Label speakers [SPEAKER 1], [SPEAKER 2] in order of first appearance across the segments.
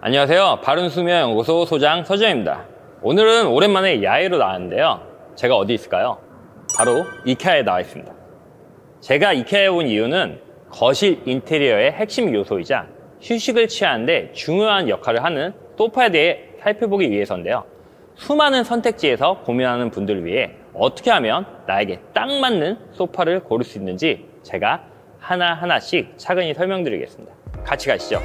[SPEAKER 1] 안녕하세요. 바른수면연구소 소장 서정입니다. 오늘은 오랜만에 야외로 나왔는데요. 제가 어디 있을까요? 바로 이케아에 나와 있습니다. 제가 이케아에 온 이유는 거실 인테리어의 핵심 요소이자 휴식을 취하는데 중요한 역할을 하는 소파에 대해 살펴보기 위해서인데요. 수많은 선택지에서 고민하는 분들을 위해 어떻게 하면 나에게 딱 맞는 소파를 고를 수 있는지 제가 하나하나씩 차근히 설명드리겠습니다. 같이 가시죠.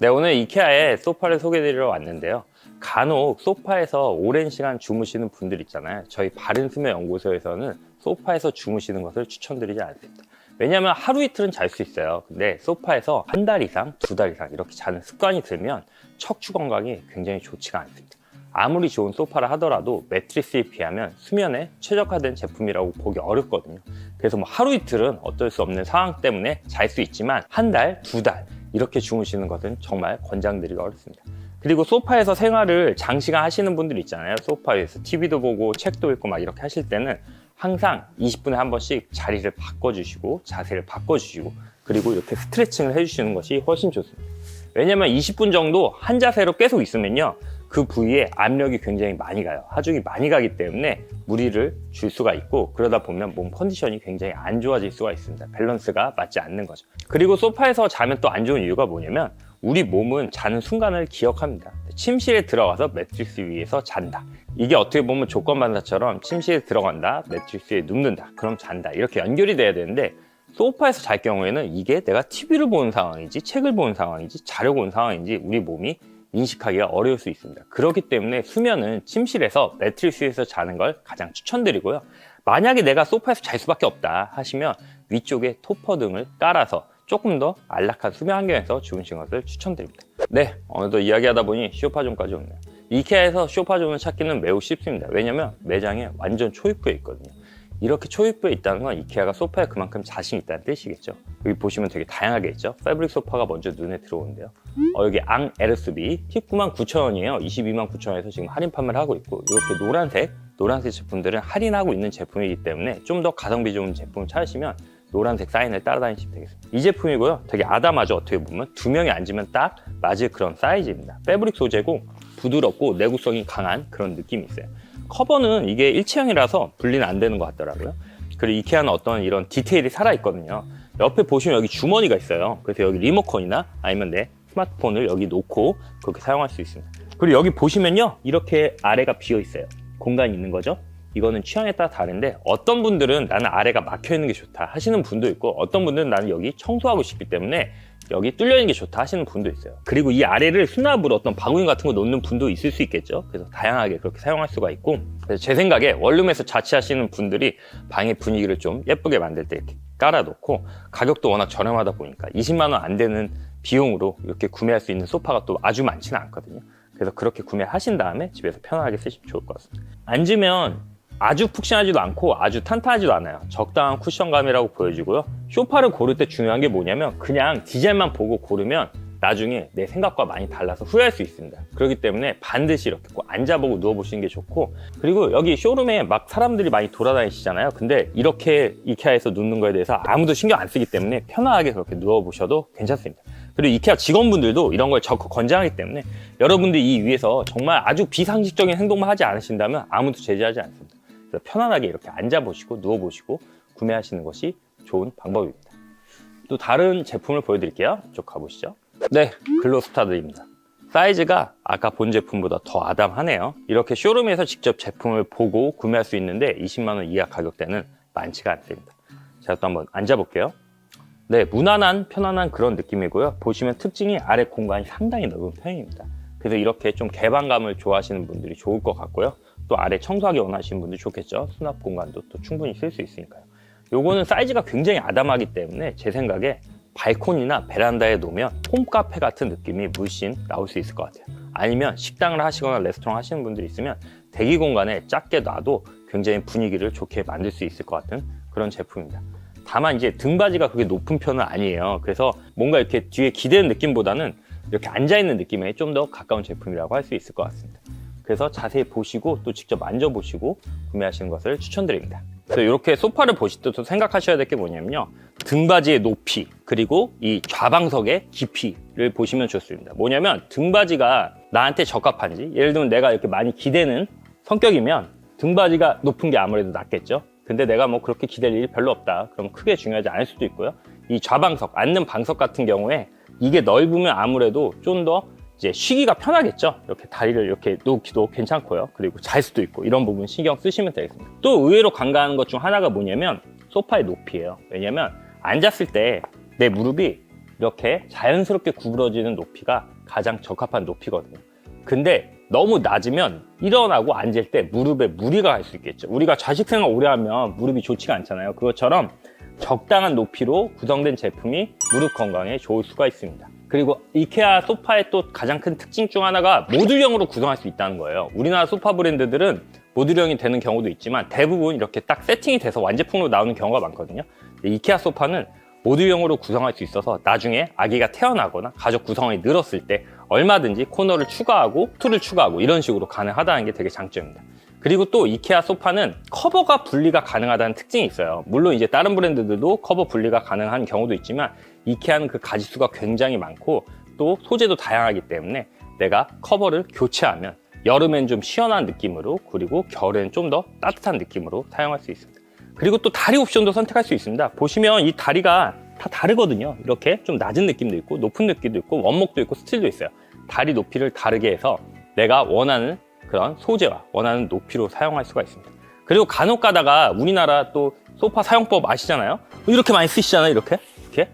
[SPEAKER 1] 네, 오늘 이케아에 소파를 소개해드리러 왔는데요. 간혹 소파에서 오랜 시간 주무시는 분들 있잖아요. 저희 바른수면 연구소에서는 소파에서 주무시는 것을 추천드리지 않습니다. 왜냐하면 하루 이틀은 잘 수 있어요. 근데 소파에서 한 달 이상, 두 달 이상 이렇게 자는 습관이 들면 척추 건강이 굉장히 좋지가 않습니다. 아무리 좋은 소파를 하더라도 매트리스에 비하면 수면에 최적화된 제품이라고 보기 어렵거든요. 그래서 뭐 하루 이틀은 어쩔 수 없는 상황 때문에 잘 수 있지만 한 달, 두 달 이렇게 주무시는 것은 정말 권장드리기 어렵습니다. 그리고 소파에서 생활을 장시간 하시는 분들 있잖아요. 소파에서 TV도 보고 책도 읽고 막 이렇게 하실 때는 항상 20분에 한 번씩 자리를 바꿔주시고 자세를 바꿔주시고 그리고 이렇게 스트레칭을 해주시는 것이 훨씬 좋습니다. 왜냐면 20분 정도 한 자세로 계속 있으면요. 그 부위에 압력이 굉장히 많이 가요. 하중이 많이 가기 때문에 무리를 줄 수가 있고 그러다 보면 몸 컨디션이 굉장히 안 좋아질 수가 있습니다. 밸런스가 맞지 않는 거죠. 그리고 소파에서 자면 또 안 좋은 이유가 뭐냐면 우리 몸은 자는 순간을 기억합니다. 침실에 들어가서 매트리스 위에서 잔다. 이게 어떻게 보면 조건반사처럼 침실에 들어간다, 매트리스에 눕는다, 그럼 잔다. 이렇게 연결이 돼야 되는데 소파에서 잘 경우에는 이게 내가 TV를 보는 상황인지 책을 보는 상황인지 자려고 온 상황인지 우리 몸이 인식하기가 어려울 수 있습니다. 그렇기 때문에 수면은 침실에서 매트리스에서 자는 걸 가장 추천드리고요. 만약에 내가 소파에서 잘 수밖에 없다 하시면 위쪽에 토퍼 등을 깔아서 조금 더 안락한 수면 환경에서 주무시는 것을 추천드립니다. 네, 어느덧 이야기하다 보니 쇼파존까지 오네요. 이케아에서 쇼파존을 찾기는 매우 쉽습니다. 왜냐면 매장에 완전 초입부에 있거든요. 이렇게 초입부에 있다는 건 이케아가 소파에 그만큼 자신 있다는 뜻이겠죠. 여기 보시면 되게 다양하게 있죠. 패브릭 소파가 먼저 눈에 들어오는데요. 어, 여기 앙 LSB 19만 9천 원이에요. 22만 9천 원에서 지금 할인 판매를 하고 있고 이렇게 노란색 노란색 제품들은 할인하고 있는 제품이기 때문에 좀 더 가성비 좋은 제품을 찾으시면 노란색 사인을 따라다니시면 되겠습니다. 이 제품이고요. 되게 아담하죠. 어떻게 보면 두 명이 앉으면 딱 맞을 그런 사이즈입니다. 패브릭 소재고 부드럽고 내구성이 강한 그런 느낌이 있어요. 커버는 이게 일체형이라서 분리는 안 되는 것 같더라고요. 그리고 이케아는 어떤 이런 디테일이 살아있거든요. 옆에 보시면 여기 주머니가 있어요. 그래서 여기 리모컨이나 아니면 내 스마트폰을 여기 놓고 그렇게 사용할 수 있습니다. 그리고 여기 보시면요. 이렇게 아래가 비어 있어요. 공간이 있는 거죠. 이거는 취향에 따라 다른데 어떤 분들은 나는 아래가 막혀 있는 게 좋다 하시는 분도 있고 어떤 분들은 나는 여기 청소하고 싶기 때문에 여기 뚫려 있는 게 좋다 하시는 분도 있어요. 그리고 이 아래를 수납으로 어떤 바구니 같은 거 놓는 분도 있을 수 있겠죠. 그래서 다양하게 그렇게 사용할 수가 있고 그래서 제 생각에 원룸에서 자취하시는 분들이 방의 분위기를 좀 예쁘게 만들 때 이렇게 깔아놓고 가격도 워낙 저렴하다 보니까 20만 원 안 되는 비용으로 이렇게 구매할 수 있는 소파가 또 아주 많지는 않거든요. 그래서 그렇게 구매하신 다음에 집에서 편안하게 쓰시면 좋을 것 같습니다. 앉으면 아주 푹신하지도 않고 아주 탄탄하지도 않아요. 적당한 쿠션감이라고 보여지고요. 쇼파를 고를 때 중요한 게 뭐냐면 그냥 디자인만 보고 고르면 나중에 내 생각과 많이 달라서 후회할 수 있습니다. 그렇기 때문에 반드시 이렇게 꼭 앉아보고 누워보시는 게 좋고 그리고 여기 쇼룸에 막 사람들이 많이 돌아다니시잖아요. 근데 이렇게 이케아에서 눕는 거에 대해서 아무도 신경 안 쓰기 때문에 편안하게 그렇게 누워보셔도 괜찮습니다. 그리고 이케아 직원분들도 이런 걸 적극 권장하기 때문에 여러분들이 이 위에서 정말 아주 비상식적인 행동만 하지 않으신다면 아무도 제지하지 않습니다. 편안하게 이렇게 앉아보시고 누워보시고 구매하시는 것이 좋은 방법입니다. 또 다른 제품을 보여드릴게요. 이쪽 가보시죠. 네, 글로스타드입니다. 사이즈가 아까 본 제품보다 더 아담하네요. 이렇게 쇼룸에서 직접 제품을 보고 구매할 수 있는데 20만원 이하 가격대는 많지가 않습니다. 제가 또 한번 앉아볼게요. 네, 무난한, 편안한 그런 느낌이고요. 보시면 특징이 아래 공간이 상당히 넓은 편입니다. 그래서 이렇게 좀 개방감을 좋아하시는 분들이 좋을 것 같고요. 또 아래 청소하기 원하시는 분들 좋겠죠. 수납 공간도 또 충분히 쓸 수 있으니까요. 요거는 사이즈가 굉장히 아담하기 때문에 제 생각에 발코니나 베란다에 놓으면 홈카페 같은 느낌이 물씬 나올 수 있을 것 같아요. 아니면 식당을 하시거나 레스토랑 하시는 분들이 있으면 대기 공간에 작게 놔도 굉장히 분위기를 좋게 만들 수 있을 것 같은 그런 제품입니다. 다만 이제 등받이가 그렇게 높은 편은 아니에요. 그래서 뭔가 이렇게 뒤에 기대는 느낌보다는 이렇게 앉아있는 느낌에 좀 더 가까운 제품이라고 할 수 있을 것 같습니다. 그래서 자세히 보시고 또 직접 만져보시고 구매하시는 것을 추천드립니다. 그래서 이렇게 소파를 보실 때도 생각하셔야 될 게 뭐냐면요. 등받이의 높이 그리고 이 좌방석의 깊이를 보시면 좋습니다. 뭐냐면 등받이가 나한테 적합한지 예를 들면 내가 이렇게 많이 기대는 성격이면 등받이가 높은 게 아무래도 낫겠죠. 근데 내가 뭐 그렇게 기댈 일이 별로 없다. 그럼 크게 중요하지 않을 수도 있고요. 이 좌방석, 앉는 방석 같은 경우에 이게 넓으면 아무래도 좀 더 이제 쉬기가 편하겠죠. 이렇게 다리를 이렇게 놓기도 괜찮고요. 그리고 잘 수도 있고 이런 부분 신경 쓰시면 되겠습니다. 또 의외로 간과하는 것 중 하나가 뭐냐면 소파의 높이예요. 왜냐면 앉았을 때 내 무릎이 이렇게 자연스럽게 구부러지는 높이가 가장 적합한 높이거든요. 근데 너무 낮으면 일어나고 앉을 때 무릎에 무리가 갈 수 있겠죠. 우리가 좌식 생활 오래 하면 무릎이 좋지가 않잖아요. 그것처럼 적당한 높이로 구성된 제품이 무릎 건강에 좋을 수가 있습니다. 그리고 이케아 소파의 또 가장 큰 특징 중 하나가 모듈형으로 구성할 수 있다는 거예요. 우리나라 소파 브랜드들은 모듈형이 되는 경우도 있지만 대부분 이렇게 딱 세팅이 돼서 완제품으로 나오는 경우가 많거든요. 이케아 소파는 모듈형으로 구성할 수 있어서 나중에 아기가 태어나거나 가족 구성이 늘었을 때 얼마든지 코너를 추가하고 툴을 추가하고 이런 식으로 가능하다는 게 되게 장점입니다. 그리고 또 이케아 소파는 커버가 분리가 가능하다는 특징이 있어요. 물론 이제 다른 브랜드들도 커버 분리가 가능한 경우도 있지만 이케아는 그 가지수가 굉장히 많고 또 소재도 다양하기 때문에 내가 커버를 교체하면 여름엔 좀 시원한 느낌으로 그리고 겨울엔 좀 더 따뜻한 느낌으로 사용할 수 있습니다. 그리고 또 다리 옵션도 선택할 수 있습니다. 보시면 이 다리가 다 다르거든요. 이렇게 좀 낮은 느낌도 있고 높은 느낌도 있고 원목도 있고 스틸도 있어요. 다리 높이를 다르게 해서 내가 원하는 그런 소재와 원하는 높이로 사용할 수가 있습니다. 그리고 간혹 가다가 우리나라 또 소파 사용법 아시잖아요? 이렇게 많이 쓰시잖아요, 이렇게. 이렇게.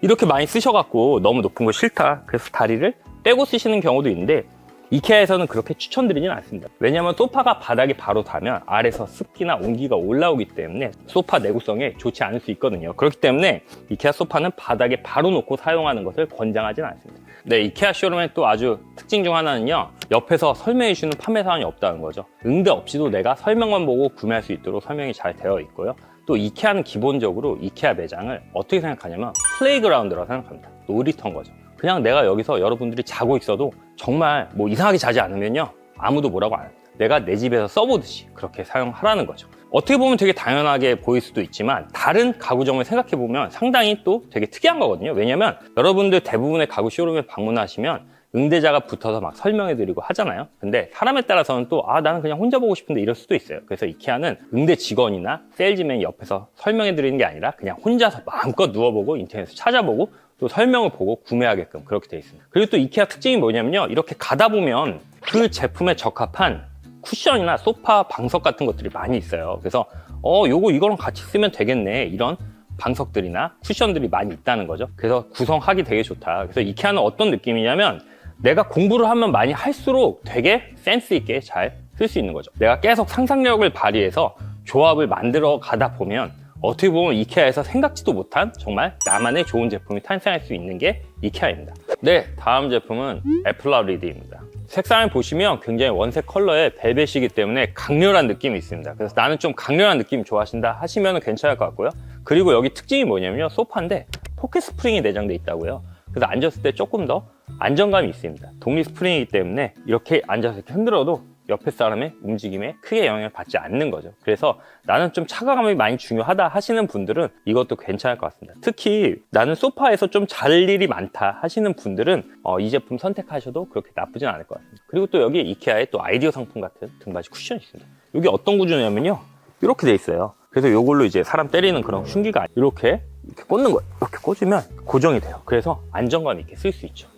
[SPEAKER 1] 이렇게 많이 쓰셔갖고 너무 높은 거 싫다. 그래서 다리를 떼고 쓰시는 경우도 있는데 이케아에서는 그렇게 추천드리진 않습니다. 왜냐하면 소파가 바닥에 바로 닿으면 아래서 습기나 온기가 올라오기 때문에 소파 내구성에 좋지 않을 수 있거든요. 그렇기 때문에 이케아 소파는 바닥에 바로 놓고 사용하는 것을 권장하진 않습니다. 네, 이케아 쇼룸의 또 아주 특징 중 하나는요. 옆에서 설명해 주는 판매 사항이 없다는 거죠. 응대 없이도 내가 설명만 보고 구매할 수 있도록 설명이 잘 되어 있고요. 또 이케아는 기본적으로 이케아 매장을 어떻게 생각하냐면 플레이그라운드라고 생각합니다. 놀이터인 거죠. 그냥 내가 여기서 여러분들이 자고 있어도 정말 뭐 이상하게 자지 않으면요. 아무도 뭐라고 안 합니다. 내가 내 집에서 써보듯이 그렇게 사용하라는 거죠. 어떻게 보면 되게 당연하게 보일 수도 있지만 다른 가구점을 생각해 보면 상당히 또 되게 특이한 거거든요. 왜냐면 여러분들 대부분의 가구 쇼룸에 방문하시면 응대자가 붙어서 막 설명해 드리고 하잖아요. 근데 사람에 따라서는 또, 아, 나는 그냥 혼자 보고 싶은데 이럴 수도 있어요. 그래서 이케아는 응대 직원이나 세일즈맨이 옆에서 설명해 드리는 게 아니라 그냥 혼자서 마음껏 누워보고 인터넷에서 찾아보고 또 설명을 보고 구매하게끔 그렇게 돼 있습니다. 그리고 또 이케아 특징이 뭐냐면요. 이렇게 가다 보면 그 제품에 적합한 쿠션이나 소파 방석 같은 것들이 많이 있어요. 그래서, 어, 요거 이거랑 같이 쓰면 되겠네. 이런 방석들이나 쿠션들이 많이 있다는 거죠. 그래서 구성하기 되게 좋다. 그래서 이케아는 어떤 느낌이냐면 내가 공부를 하면 많이 할수록 되게 센스 있게 잘 쓸 수 있는 거죠. 내가 계속 상상력을 발휘해서 조합을 만들어 가다 보면 어떻게 보면 이케아에서 생각지도 못한 정말 나만의 좋은 제품이 탄생할 수 있는 게 이케아입니다. 네, 다음 제품은 애플라 리드입니다. 색상을 보시면 굉장히 원색 컬러의 벨벳이기 때문에 강렬한 느낌이 있습니다. 그래서 나는 좀 강렬한 느낌 좋아하신다 하시면 괜찮을 것 같고요. 그리고 여기 특징이 뭐냐면요. 소파인데 포켓 스프링이 내장돼 있다고요. 그래서 앉았을 때 조금 더 안정감이 있습니다. 독립 스프링이기 때문에 이렇게 앉아서 이렇게 흔들어도 옆에 사람의 움직임에 크게 영향을 받지 않는 거죠. 그래서 나는 좀 차가감이 많이 중요하다 하시는 분들은 이것도 괜찮을 것 같습니다. 특히 나는 소파에서 좀 잘 일이 많다 하시는 분들은 어, 이 제품 선택하셔도 그렇게 나쁘진 않을 것 같습니다. 그리고 또 여기 이케아의 또 아이디어 상품 같은 등받이 쿠션이 있습니다. 이게 어떤 구조냐면요. 이렇게 돼 있어요. 그래서 이걸로 이제 사람 때리는 그런 흉기가 이렇게 이렇게 꽂는 거예요. 이렇게 꽂으면 고정이 돼요. 그래서 안정감 있게 쓸 수 있죠.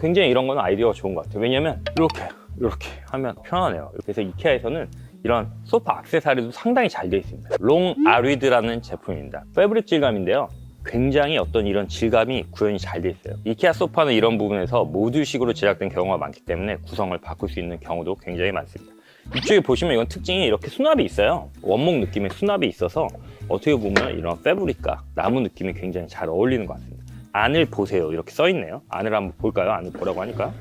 [SPEAKER 1] 굉장히 이런 거는 아이디어가 좋은 것 같아요. 왜냐면 이렇게 이렇게 하면 편하네요. 그래서 이케아에서는 이런 소파 액세서리도 상당히 잘 되어 있습니다. 롱 아리드라는 제품입니다. 패브릭 질감인데요. 굉장히 어떤 이런 질감이 구현이 잘 되어 있어요. 이케아 소파는 이런 부분에서 모듈식으로 제작된 경우가 많기 때문에 구성을 바꿀 수 있는 경우도 굉장히 많습니다. 이쪽에 보시면 이건 특징이 이렇게 수납이 있어요. 원목 느낌의 수납이 있어서 어떻게 보면 이런 패브릭과 나무 느낌이 굉장히 잘 어울리는 것 같습니다. 안을 보세요. 이렇게 써 있네요. 안을 한번 볼까요? 안을 보라고 하니까.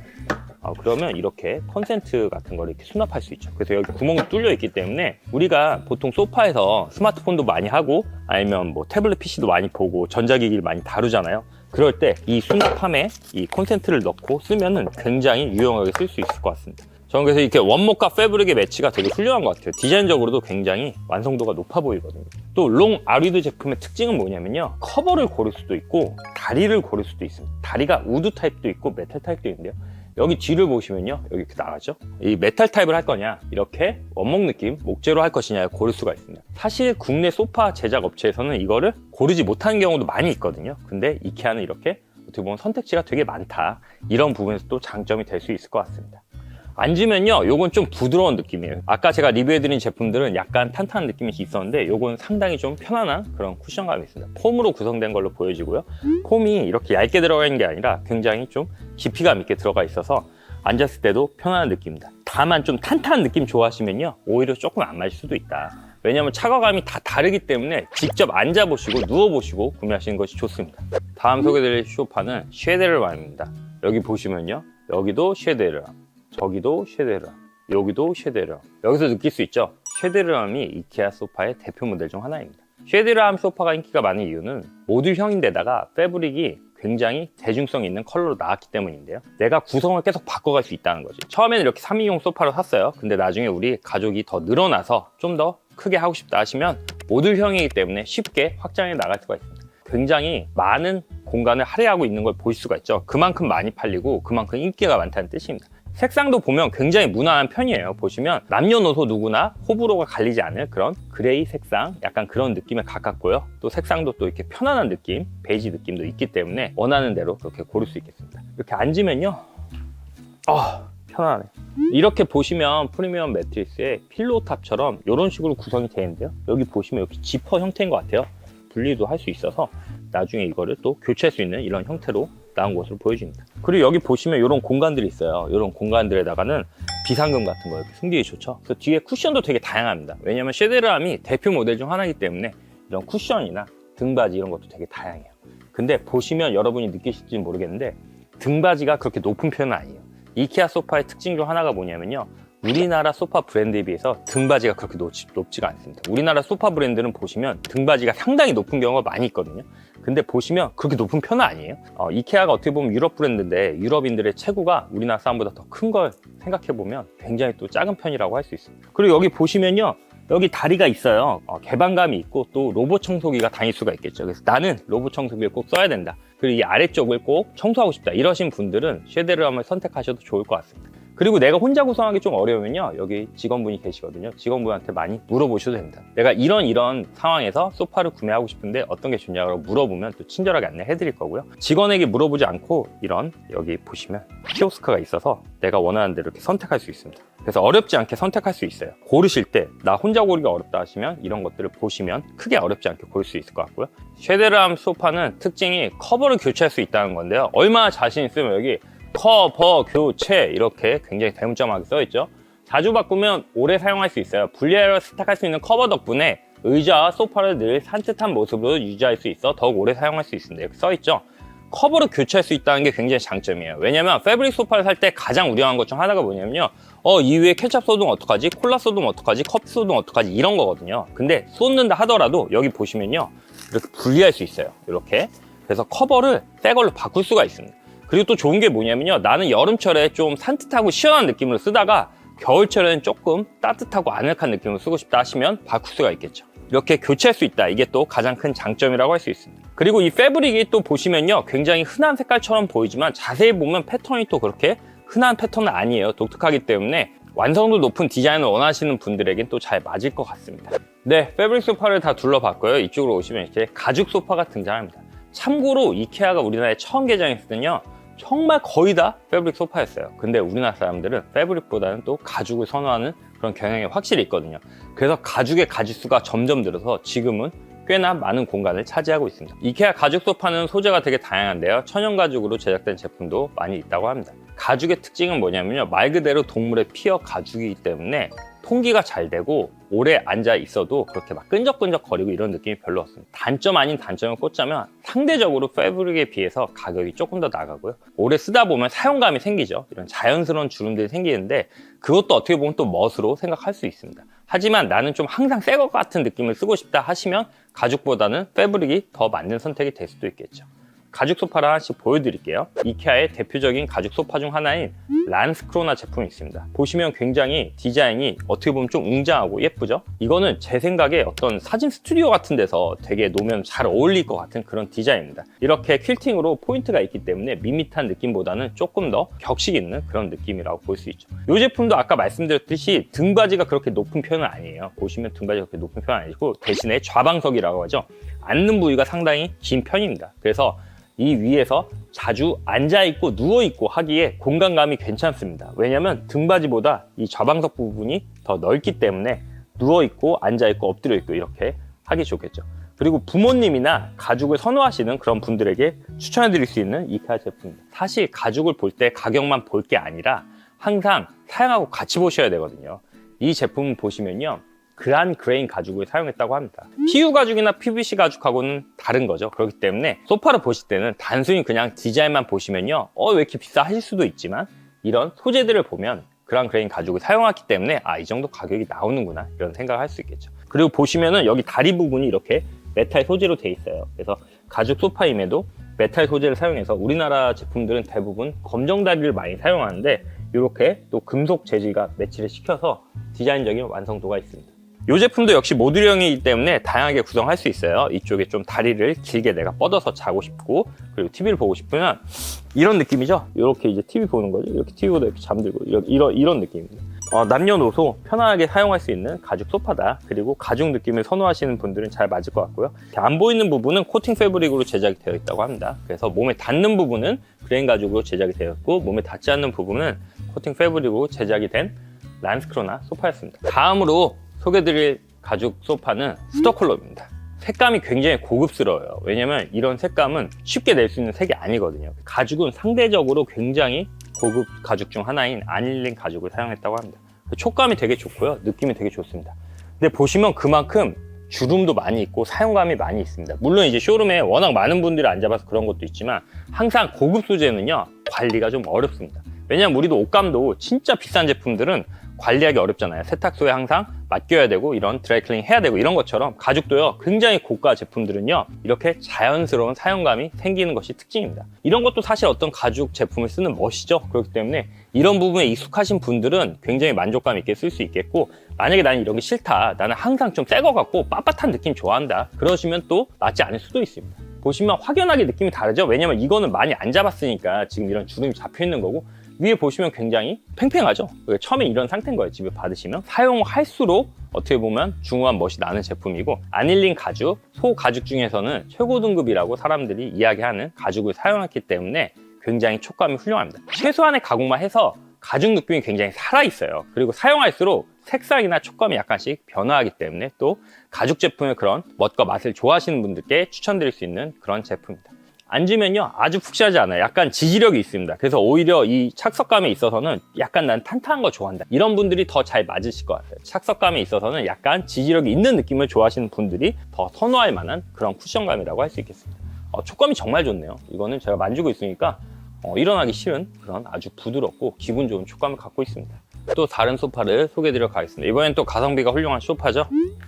[SPEAKER 1] 아, 그러면 이렇게 컨센트 같은 걸 이렇게 수납할 수 있죠. 그래서 여기 구멍이 뚫려 있기 때문에 우리가 보통 소파에서 스마트폰도 많이 하고 아니면 뭐 태블릿 PC도 많이 보고 전자기기를 많이 다루잖아요. 그럴 때 이 수납함에 이 콘센트를 넣고 쓰면은 굉장히 유용하게 쓸 수 있을 것 같습니다. 저는 그래서 이렇게 원목과 패브릭의 매치가 되게 훌륭한 것 같아요. 디자인적으로도 굉장히 완성도가 높아 보이거든요. 또 롱 아리드 제품의 특징은 뭐냐면요. 커버를 고를 수도 있고 다리를 고를 수도 있습니다. 다리가 우드 타입도 있고 메탈 타입도 있는데요. 여기 뒤를 보시면요. 여기 이렇게 나가죠. 이 메탈 타입을 할 거냐, 이렇게 원목 느낌, 목재로 할 것이냐 고를 수가 있습니다. 사실 국내 소파 제작 업체에서는 이거를 고르지 못하는 경우도 많이 있거든요. 근데 이케아는 이렇게 어떻게 보면 선택지가 되게 많다. 이런 부분에서 또 장점이 될 수 있을 것 같습니다. 앉으면요, 요건 좀 부드러운 느낌이에요. 아까 제가 리뷰해드린 제품들은 약간 탄탄한 느낌이 있었는데, 요건 상당히 좀 편안한 그런 쿠션감이 있습니다. 폼으로 구성된 걸로 보여지고요. 폼이 이렇게 얇게 들어가 있는 게 아니라 굉장히 좀 깊이감 있게 들어가 있어서 앉았을 때도 편안한 느낌입니다. 다만 좀 탄탄한 느낌 좋아하시면요, 오히려 조금 안 맞을 수도 있다. 왜냐하면 차가감이 다 다르기 때문에 직접 앉아보시고 누워보시고 구매하시는 것이 좋습니다. 다음 소개드릴 쇼파는 쉐데르맘입니다. 여기 보시면요, 여기도 쉐데르맘. 저기도 쉐데르암, 여기도 쉐데르암. 여기서 느낄 수 있죠? 쉐데르암이 이케아 소파의 대표 모델 중 하나입니다. 쉐데르암 소파가 인기가 많은 이유는 모듈형인데다가 패브릭이 굉장히 대중성 있는 컬러로 나왔기 때문인데요. 내가 구성을 계속 바꿔갈 수 있다는 거지. 처음에는 이렇게 3인용 소파로 샀어요. 근데 나중에 우리 가족이 더 늘어나서 좀 더 크게 하고 싶다 하시면 모듈형이기 때문에 쉽게 확장해 나갈 수가 있습니다. 굉장히 많은 공간을 할애하고 있는 걸 볼 수가 있죠. 그만큼 많이 팔리고 그만큼 인기가 많다는 뜻입니다. 색상도 보면 굉장히 무난한 편이에요. 보시면 남녀노소 누구나 호불호가 갈리지 않을 그런 그레이 색상, 약간 그런 느낌에 가깝고요. 또 색상도 또 이렇게 편안한 느낌, 베이지 느낌도 있기 때문에 원하는 대로 그렇게 고를 수 있겠습니다. 이렇게 앉으면요. 아, 편안해. 이렇게 보시면 프리미엄 매트리스의 필로탑처럼 이런 식으로 구성이 되는데요. 여기 보시면 이렇게 지퍼 형태인 것 같아요. 분리도 할 수 있어서 나중에 이거를 또 교체할 수 있는 이런 형태로 나온 것으로 보여집니다. 그리고 여기 보시면 이런 공간들이 있어요. 이런 공간들에다가는 비상금 같은 거 이렇게 숨기기 좋죠. 그래서 뒤에 쿠션도 되게 다양합니다. 왜냐면 쉐데르함이 대표 모델 중 하나이기 때문에 이런 쿠션이나 등받이 이런 것도 되게 다양해요. 근데 보시면 여러분이 느끼실지 모르겠는데 등받이가 그렇게 높은 편은 아니에요. 이케아 소파의 특징 중 하나가 뭐냐면요. 우리나라 소파 브랜드에 비해서 등받이가 그렇게 높지, 높지가 않습니다. 우리나라 소파 브랜드는 보시면 등받이가 상당히 높은 경우가 많이 있거든요. 근데 보시면 그렇게 높은 편은 아니에요. 어, 이케아가 어떻게 보면 유럽 브랜드인데 유럽인들의 체구가 우리나라 사람보다 더 큰 걸 생각해 보면 굉장히 또 작은 편이라고 할 수 있습니다. 그리고 여기 보시면요. 여기 다리가 있어요. 어, 개방감이 있고 또 로봇 청소기가 다닐 수가 있겠죠. 그래서 나는 로봇 청소기를 꼭 써야 된다. 그리고 이 아래쪽을 꼭 청소하고 싶다. 이러신 분들은 쉐데르함을 선택하셔도 좋을 것 같습니다. 그리고 내가 혼자 구성하기 좀 어려우면요. 여기 직원분이 계시거든요. 직원분한테 많이 물어보셔도 됩니다. 내가 이런 이런 상황에서 소파를 구매하고 싶은데 어떤 게 좋냐고 물어보면 또 친절하게 안내해 드릴 거고요. 직원에게 물어보지 않고 이런 여기 보시면 키오스크가 있어서 내가 원하는 대로 이렇게 선택할 수 있습니다. 그래서 어렵지 않게 선택할 수 있어요. 고르실 때 나 혼자 고르기가 어렵다 하시면 이런 것들을 보시면 크게 어렵지 않게 고를 수 있을 것 같고요. 쉐데르함 소파는 특징이 커버를 교체할 수 있다는 건데요. 얼마나 자신 있으면 여기 커버 교체 이렇게 굉장히 대문짝하게 써있죠. 자주 바꾸면 오래 사용할 수 있어요. 분리하여 스탁할 수 있는 커버 덕분에 의자와 소파를 늘 산뜻한 모습으로 유지할 수 있어 더욱 오래 사용할 수 있습니다. 이렇게 써있죠. 커버를 교체할 수 있다는 게 굉장히 장점이에요. 왜냐면 패브릭 소파를 살 때 가장 우려한 것 중 하나가 뭐냐면요. 어, 이 위에 케찹 쏟으면 어떡하지? 콜라 쏟으면 어떡하지? 커피 쏟으면 어떡하지? 이런 거거든요. 근데 쏟는다 하더라도 여기 보시면요. 이렇게 분리할 수 있어요. 이렇게. 그래서 커버를 새 걸로 바꿀 수가 있습니다. 그리고 또 좋은 게 뭐냐면요. 나는 여름철에 좀 산뜻하고 시원한 느낌으로 쓰다가 겨울철에는 조금 따뜻하고 아늑한 느낌으로 쓰고 싶다 하시면 바꿀 수가 있겠죠. 이렇게 교체할 수 있다. 이게 또 가장 큰 장점이라고 할 수 있습니다. 그리고 이 패브릭이 또 보시면요. 굉장히 흔한 색깔처럼 보이지만 자세히 보면 패턴이 또 그렇게 흔한 패턴은 아니에요. 독특하기 때문에 완성도 높은 디자인을 원하시는 분들에겐 또 잘 맞을 것 같습니다. 네, 패브릭 소파를 다 둘러봤고요. 이쪽으로 오시면 이렇게 가죽 소파가 등장합니다. 참고로 이케아가 우리나라에 처음 개장했을 때는요. 정말 거의 다 패브릭 소파였어요. 근데 우리나라 사람들은 패브릭보다는 또 가죽을 선호하는 그런 경향이 확실히 있거든요. 그래서 가죽의 가지수가 점점 늘어서 지금은 꽤나 많은 공간을 차지하고 있습니다. 이케아 가죽 소파는 소재가 되게 다양한데요. 천연 가죽으로 제작된 제품도 많이 있다고 합니다. 가죽의 특징은 뭐냐면요. 말 그대로 동물의 피어 가죽이기 때문에 통기가 잘 되고 오래 앉아 있어도 그렇게 막 끈적끈적 거리고 이런 느낌이 별로 없습니다. 단점 아닌 단점을 꽂자면 상대적으로 패브릭에 비해서 가격이 조금 더 나가고요. 오래 쓰다 보면 사용감이 생기죠. 이런 자연스러운 주름들이 생기는데 그것도 어떻게 보면 또 멋으로 생각할 수 있습니다. 하지만 나는 좀 항상 새 것 같은 느낌을 쓰고 싶다 하시면 가죽보다는 패브릭이 더 맞는 선택이 될 수도 있겠죠. 가죽 소파를 하나씩 보여드릴게요. 이케아의 대표적인 가죽 소파 중 하나인 란스크로나 제품이 있습니다. 보시면 굉장히 디자인이 어떻게 보면 좀 웅장하고 예쁘죠? 이거는 제 생각에 어떤 사진 스튜디오 같은 데서 되게 놓으면 잘 어울릴 것 같은 그런 디자인입니다. 이렇게 퀼팅으로 포인트가 있기 때문에 밋밋한 느낌보다는 조금 더 격식 있는 그런 느낌이라고 볼 수 있죠. 이 제품도 아까 말씀드렸듯이 등받이가 그렇게 높은 편은 아니에요. 보시면 등받이가 그렇게 높은 편은 아니고 대신에 좌방석이라고 하죠. 앉는 부위가 상당히 긴 편입니다. 그래서 이 위에서 자주 앉아있고 누워있고 하기에 공간감이 괜찮습니다. 왜냐면 등받이보다 이 좌방석 부분이 더 넓기 때문에 누워있고 앉아있고 엎드려있고 이렇게 하기 좋겠죠. 그리고 부모님이나 가죽을 선호하시는 그런 분들에게 추천해 드릴 수 있는 이케아 제품입니다. 사실 가죽을 볼 때 가격만 볼 게 아니라 항상 사용하고 같이 보셔야 되거든요. 이 제품 보시면요. 그란 그레인 가죽을 사용했다고 합니다. PU 가죽이나 PVC 가죽하고는 다른 거죠. 그렇기 때문에 소파를 보실 때는 단순히 그냥 디자인만 보시면요. 어, 왜 이렇게 비싸 하실 수도 있지만 이런 소재들을 보면 그란 그레인 가죽을 사용했기 때문에 아, 이 정도 가격이 나오는구나. 이런 생각을 할 수 있겠죠. 그리고 보시면은 여기 다리 부분이 이렇게 메탈 소재로 돼 있어요. 그래서 가죽 소파임에도 메탈 소재를 사용해서 우리나라 제품들은 대부분 검정 다리를 많이 사용하는데 이렇게 또 금속 재질과 매치를 시켜서 디자인적인 완성도가 있습니다. 이 제품도 역시 모듈형이기 때문에 다양하게 구성할 수 있어요. 이쪽에 좀 다리를 길게 내가 뻗어서 자고 싶고 그리고 TV를 보고 싶으면 이런 느낌이죠. 이렇게 이제 TV 보는 거죠. 이렇게 TV 보다 이렇게 잠들고 이런 이런, 이런 느낌입니다. 어, 남녀노소 편안하게 사용할 수 있는 가죽 소파다. 그리고 가죽 느낌을 선호하시는 분들은 잘 맞을 것 같고요. 안 보이는 부분은 코팅 패브릭으로 제작이 되어 있다고 합니다. 그래서 몸에 닿는 부분은 그레인 가죽으로 제작이 되었고 몸에 닿지 않는 부분은 코팅 패브릭으로 제작이 된 란스크로나 소파였습니다. 다음으로 소개드릴 가죽 소파는 스토클럽입니다. 색감이 굉장히 고급스러워요. 왜냐면 이런 색감은 쉽게 낼 수 있는 색이 아니거든요. 가죽은 상대적으로 굉장히 고급 가죽 중 하나인 아닐린 가죽을 사용했다고 합니다. 촉감이 되게 좋고요. 느낌이 되게 좋습니다. 근데 보시면 그만큼 주름도 많이 있고 사용감이 많이 있습니다. 물론 이제 쇼룸에 워낙 많은 분들이 앉아봐서 그런 것도 있지만 항상 고급 소재는요 관리가 좀 어렵습니다. 왜냐면 우리도 옷감도 진짜 비싼 제품들은 관리하기 어렵잖아요. 세탁소에 항상 맡겨야 되고 이런 드라이클링 해야 되고 이런 것처럼 가죽도요 굉장히 고가 제품들은요 이렇게 자연스러운 사용감이 생기는 것이 특징입니다. 이런 것도 사실 어떤 가죽 제품을 쓰는 멋이죠. 그렇기 때문에 이런 부분에 익숙하신 분들은 굉장히 만족감 있게 쓸 수 있겠고 만약에 나는 이런 게 싫다 나는 항상 좀 새 거 같고 빳빳한 느낌 좋아한다 그러시면 또 맞지 않을 수도 있습니다. 보시면 확연하게 느낌이 다르죠. 왜냐면 이거는 많이 안 잡았으니까 지금 이런 주름이 잡혀 있는 거고 위에 보시면 굉장히 팽팽하죠. 처음에 이런 상태인 거예요. 집에 받으시면 사용할수록 어떻게 보면 중후한 멋이 나는 제품이고 아닐린 가죽, 소 가죽 중에서는 최고 등급이라고 사람들이 이야기하는 가죽을 사용했기 때문에 굉장히 촉감이 훌륭합니다. 최소한의 가공만 해서 가죽 느낌이 굉장히 살아있어요. 그리고 사용할수록 색상이나 촉감이 약간씩 변화하기 때문에 또 가죽 제품의 그런 멋과 맛을 좋아하시는 분들께 추천드릴 수 있는 그런 제품입니다. 앉으면요 아주 푹신하지 않아요. 약간 지지력이 있습니다. 그래서 오히려 이 착석감에 있어서는 약간 난 탄탄한 거 좋아한다. 이런 분들이 더 잘 맞으실 것 같아요. 착석감에 있어서는 약간 지지력이 있는 느낌을 좋아하시는 분들이 더 선호할 만한 그런 쿠션감이라고 할 수 있겠습니다. 어, 촉감이 정말 좋네요. 이거는 제가 만지고 있으니까 어, 일어나기 싫은 그런 아주 부드럽고 기분 좋은 촉감을 갖고 있습니다. 또 다른 소파를 소개해드리도록 하겠습니다. 이번엔 또 가성비가 훌륭한 소파죠?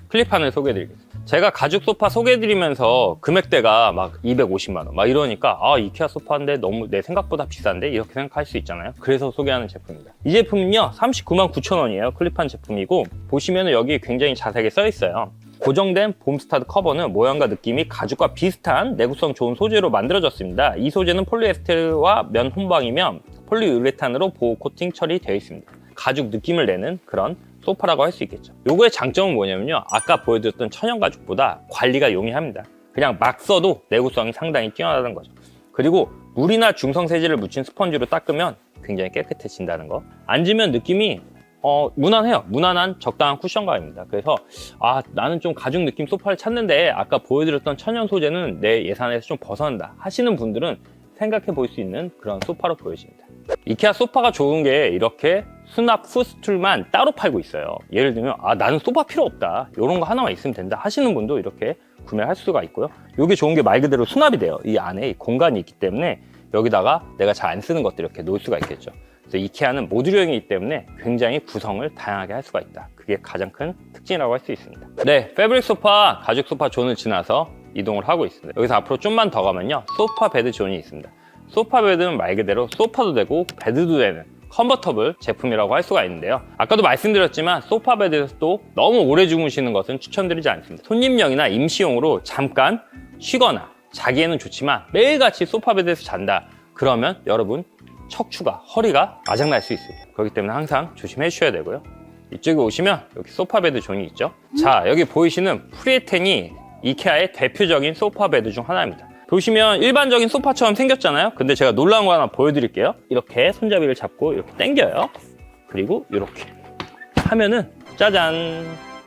[SPEAKER 1] 클립판을 소개해드리겠습니다 제가 가죽 소파 소개해드리면서 금액대가 막 250만 원. 막 이러니까 아 이케아 소파인데 너무 내 생각보다 비싼데? 이렇게 생각할 수 있잖아요. 그래서 소개하는 제품입니다. 이 제품은요 39만 9천 원이에요. 클립판 제품이고 보시면 여기 굉장히 자세하게 써 있어요. 고정된 봄스타드 커버는 모양과 느낌이 가죽과 비슷한 내구성 좋은 소재로 만들어졌습니다. 이 소재는 폴리에스테르와 면 혼방이며 폴리우레탄으로 보호 코팅 처리되어 있습니다. 가죽 느낌을 내는 그런 소파라고 할 수 있겠죠. 요거의 장점은 뭐냐면요. 아까 보여드렸던 천연 가죽보다 관리가 용이합니다. 그냥 막 써도 내구성이 상당히 뛰어나다는 거죠. 그리고 물이나 중성 세제를 묻힌 스펀지로 닦으면 굉장히 깨끗해진다는 거. 앉으면 느낌이 어, 무난해요. 무난한 적당한 쿠션감입니다. 그래서 아 나는 좀 가죽 느낌 소파를 찾는데 아까 보여드렸던 천연 소재는 내 예산에서 좀 벗어난다 하시는 분들은 생각해 볼 수 있는 그런 소파로 보여집니다. 이케아 소파가 좋은 게 이렇게 수납 푸스툴만 따로 팔고 있어요. 예를 들면 아 나는 소파 필요 없다. 이런 거 하나만 있으면 된다 하시는 분도 이렇게 구매할 수가 있고요. 이게 좋은 게 말 그대로 수납이 돼요. 이 안에 공간이 있기 때문에 여기다가 내가 잘 안 쓰는 것들 이렇게 놓을 수가 있겠죠. 그래서 이케아는 모듈형이기 때문에 굉장히 구성을 다양하게 할 수가 있다. 그게 가장 큰 특징이라고 할 수 있습니다. 네, 패브릭 소파, 가죽 소파 존을 지나서 이동을 하고 있습니다. 여기서 앞으로 좀만 더 가면요. 소파 베드 존이 있습니다. 소파 베드는 말 그대로 소파도 되고 베드도 되는 컨버터블 제품이라고 할 수가 있는데요. 아까도 말씀드렸지만 소파 베드에서도 너무 오래 주무시는 것은 추천드리지 않습니다. 손님용이나 임시용으로 잠깐 쉬거나 자기에는 좋지만 매일같이 소파 베드에서 잔다. 그러면 여러분 척추가 허리가 아작날 수 있습니다. 그렇기 때문에 항상 조심해 주셔야 되고요. 이쪽에 오시면 여기 소파 베드 존이 있죠. 자 여기 보이시는 프리에텐이 이케아의 대표적인 소파 베드 중 하나입니다. 보시면 일반적인 소파처럼 생겼잖아요. 근데 제가 놀라운 거 하나 보여드릴게요. 이렇게 손잡이를 잡고 이렇게 당겨요. 그리고 이렇게 하면은 짜잔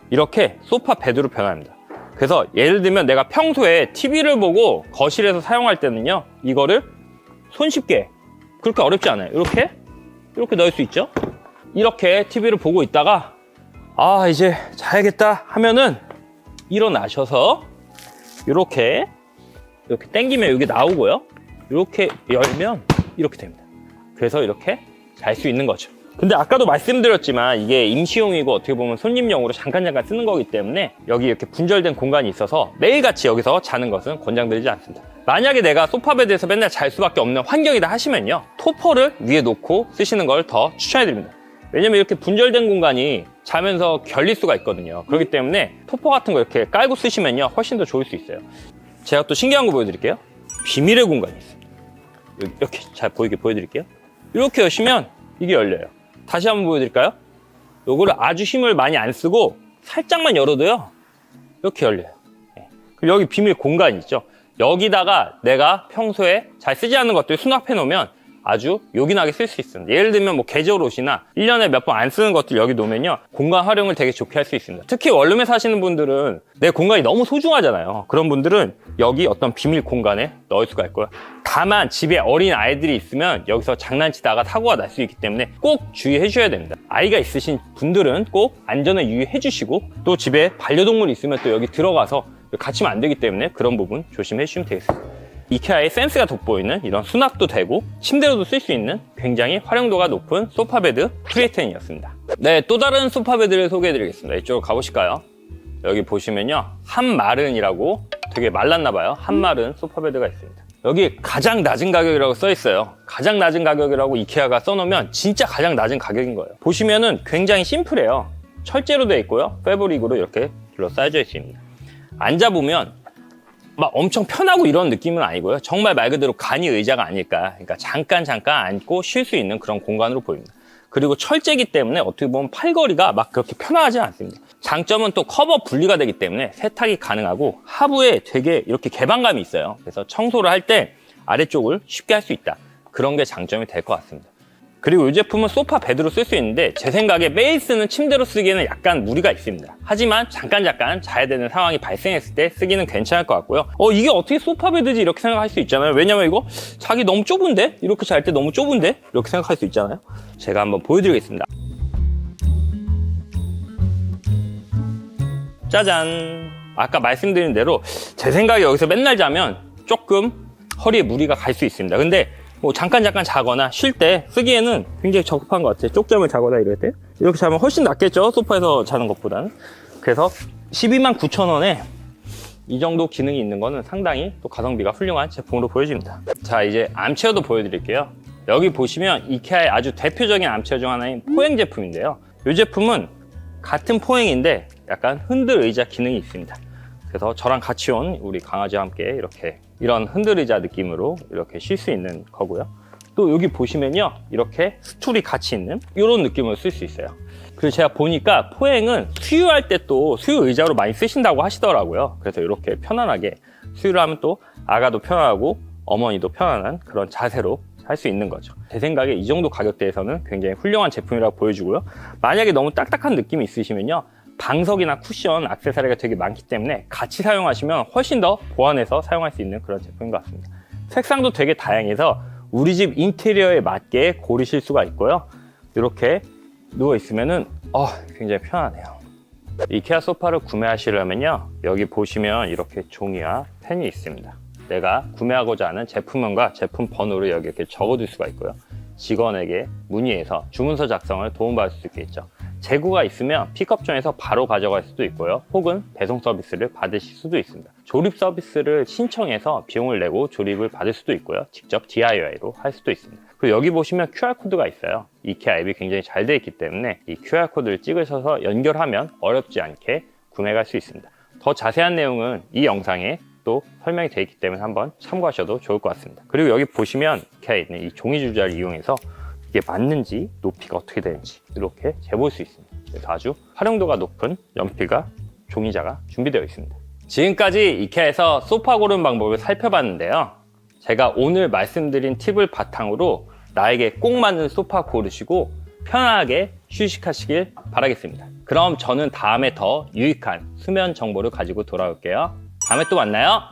[SPEAKER 1] 이렇게 소파 베드로 변합니다. 그래서 예를 들면 내가 평소에 TV를 보고 거실에서 사용할 때는요. 이거를 손쉽게 그렇게 어렵지 않아요. 이렇게 이렇게 넣을 수 있죠. 이렇게 TV를 보고 있다가 아 이제 자야겠다 하면은 일어나셔서 이렇게 이렇게 당기면 여기 나오고요. 이렇게 열면 이렇게 됩니다. 그래서 이렇게 잘수 있는 거죠. 근데 아까도 말씀드렸지만 이게 임시용이고 어떻게 보면 손님용으로 잠깐 잠깐 쓰는 거기 때문에 여기 이렇게 분절된 공간이 있어서 매일같이 여기서 자는 것은 권장드리지 않습니다. 만약에 내가 소파베드에서 맨날 잘 수밖에 없는 환경이다 하시면요. 토퍼를 위에 놓고 쓰시는 걸 더 추천해드립니다. 왜냐면 이렇게 분절된 공간이 자면서 결릴 수가 있거든요. 그렇기 때문에 토퍼 같은 거 이렇게 깔고 쓰시면요. 훨씬 더 좋을 수 있어요. 제가 또 신기한 거 보여드릴게요. 비밀의 공간이 있습니다. 이렇게 잘 보이게 보여드릴게요. 이렇게 여시면 이게 열려요. 다시 한번 보여드릴까요? 요거를 아주 힘을 많이 안 쓰고 살짝만 열어도요. 이렇게 열려요. 예. 그리고 여기 비밀 공간이 있죠. 여기다가 내가 평소에 잘 쓰지 않는 것들 수납해 놓으면 아주 요긴하게 쓸 수 있습니다. 예를 들면 뭐 계절 옷이나 1년에 몇 번 안 쓰는 것들 여기 놓으면요. 공간 활용을 되게 좋게 할 수 있습니다. 특히 원룸에 사시는 분들은 내 공간이 너무 소중하잖아요. 그런 분들은 여기 어떤 비밀 공간에 넣을 수가 있고요. 다만 집에 어린 아이들이 있으면 여기서 장난치다가 사고가 날 수 있기 때문에 꼭 주의해 주셔야 됩니다. 아이가 있으신 분들은 꼭 안전을 유의해 주시고 또 집에 반려동물이 있으면 또 여기 들어가서 갇히면 안 되기 때문에 그런 부분 조심해 주시면 되겠습니다. 이케아의 센스가 돋보이는 이런 수납도 되고 침대로도 쓸 수 있는 굉장히 활용도가 높은 소파베드 프리에텐이었습니다. 네, 또 다른 소파베드를 소개해드리겠습니다. 이쪽으로 가보실까요? 여기 보시면요. 한마른이라고 되게 말랐나 봐요. 한마른 소파베드가 있습니다. 여기 가장 낮은 가격이라고 써 있어요. 가장 낮은 가격이라고 이케아가 써놓으면 진짜 가장 낮은 가격인 거예요. 보시면은 굉장히 심플해요. 철제로 되어 있고요. 패브릭으로 이렇게 둘러싸여져 있습니다. 앉아보면 막 엄청 편하고 이런 느낌은 아니고요. 정말 말 그대로 간이 의자가 아닐까. 그러니까 잠깐 잠깐 앉고 쉴 수 있는 그런 공간으로 보입니다. 그리고 철제기 때문에 어떻게 보면 팔걸이가 막 그렇게 편하지 않습니다. 장점은 또 커버 분리가 되기 때문에 세탁이 가능하고 하부에 되게 이렇게 개방감이 있어요. 그래서 청소를 할 때 아래쪽을 쉽게 할 수 있다. 그런 게 장점이 될 것 같습니다. 그리고 이 제품은 소파 베드로 쓸 수 있는데 제 생각에 쓰는 침대로 쓰기에는 약간 무리가 있습니다. 하지만 잠깐 잠깐 자야 되는 상황이 발생했을 때 쓰기는 괜찮을 것 같고요. 어 이게 어떻게 소파 베드지 이렇게 생각할 수 있잖아요. 왜냐면 이거 자기 너무 좁은데 이렇게 잘 때 너무 좁은데 이렇게 생각할 수 있잖아요. 제가 한번 보여드리겠습니다. 짜잔. 아까 말씀드린 대로 제 생각에 여기서 맨날 자면 조금 허리에 무리가 갈 수 있습니다. 근데 뭐 잠깐 잠깐 자거나 쉴 때 쓰기에는 굉장히 적합한 것 같아요. 쪽잠을 자거나 이럴 때 이렇게 자면 훨씬 낫겠죠. 소파에서 자는 것보다는. 그래서 12만 9천 원에 이 정도 기능이 있는 거는 상당히 또 가성비가 훌륭한 제품으로 보여집니다. 자 이제 암체어도 보여드릴게요. 여기 보시면 이케아의 아주 대표적인 암체어 중 하나인 포행 제품인데요. 이 제품은 같은 포행인데 약간 흔들 의자 기능이 있습니다. 그래서 저랑 같이 온 우리 강아지와 함께 이렇게 이런 흔들 의자 느낌으로 이렇게 쉴 수 있는 거고요. 또 여기 보시면요. 이렇게 스툴이 같이 있는 이런 느낌으로 쓸 수 있어요. 그리고 제가 보니까 포행은 수유할 때 또 수유 의자로 많이 쓰신다고 하시더라고요. 그래서 이렇게 편안하게 수유를 하면 또 아가도 편하고 어머니도 편안한 그런 자세로 할 수 있는 거죠. 제 생각에 이 정도 가격대에서는 굉장히 훌륭한 제품이라고 보여주고요. 만약에 너무 딱딱한 느낌이 있으시면요. 방석이나 쿠션, 액세서리가 되게 많기 때문에 같이 사용하시면 훨씬 더 보완해서 사용할 수 있는 그런 제품인 것 같습니다. 색상도 되게 다양해서 우리 집 인테리어에 맞게 고르실 수가 있고요. 이렇게 누워 있으면은 어, 굉장히 편하네요. 이케아 소파를 구매하시려면요. 여기 보시면 이렇게 종이와 펜이 있습니다. 내가 구매하고자 하는 제품명과 제품 번호를 여기 이렇게 적어둘 수가 있고요. 직원에게 문의해서 주문서 작성을 도움받을 수 있겠죠. 재고가 있으면 픽업점에서 바로 가져갈 수도 있고요. 혹은 배송 서비스를 받으실 수도 있습니다. 조립 서비스를 신청해서 비용을 내고 조립을 받을 수도 있고요. 직접 DIY로 할 수도 있습니다. 그리고 여기 보시면 QR코드가 있어요. 이케아 앱이 굉장히 잘 되어 있기 때문에 이 QR코드를 찍으셔서 연결하면 어렵지 않게 구매할 수 있습니다. 더 자세한 내용은 이 영상에 또 설명이 되어 있기 때문에 한번 참고하셔도 좋을 것 같습니다. 그리고 여기 보시면 이케아에 있는 이 종이 주자를 이용해서 이게 맞는지 높이가 어떻게 되는지 이렇게 재볼 수 있습니다. 그래서 아주 활용도가 높은 연필과 종이자가 준비되어 있습니다. 지금까지 이케아에서 소파 고르는 방법을 살펴봤는데요. 제가 오늘 말씀드린 팁을 바탕으로 나에게 꼭 맞는 소파 고르시고 편안하게 휴식하시길 바라겠습니다. 그럼 저는 다음에 더 유익한 수면 정보를 가지고 돌아올게요. 다음에 또 만나요.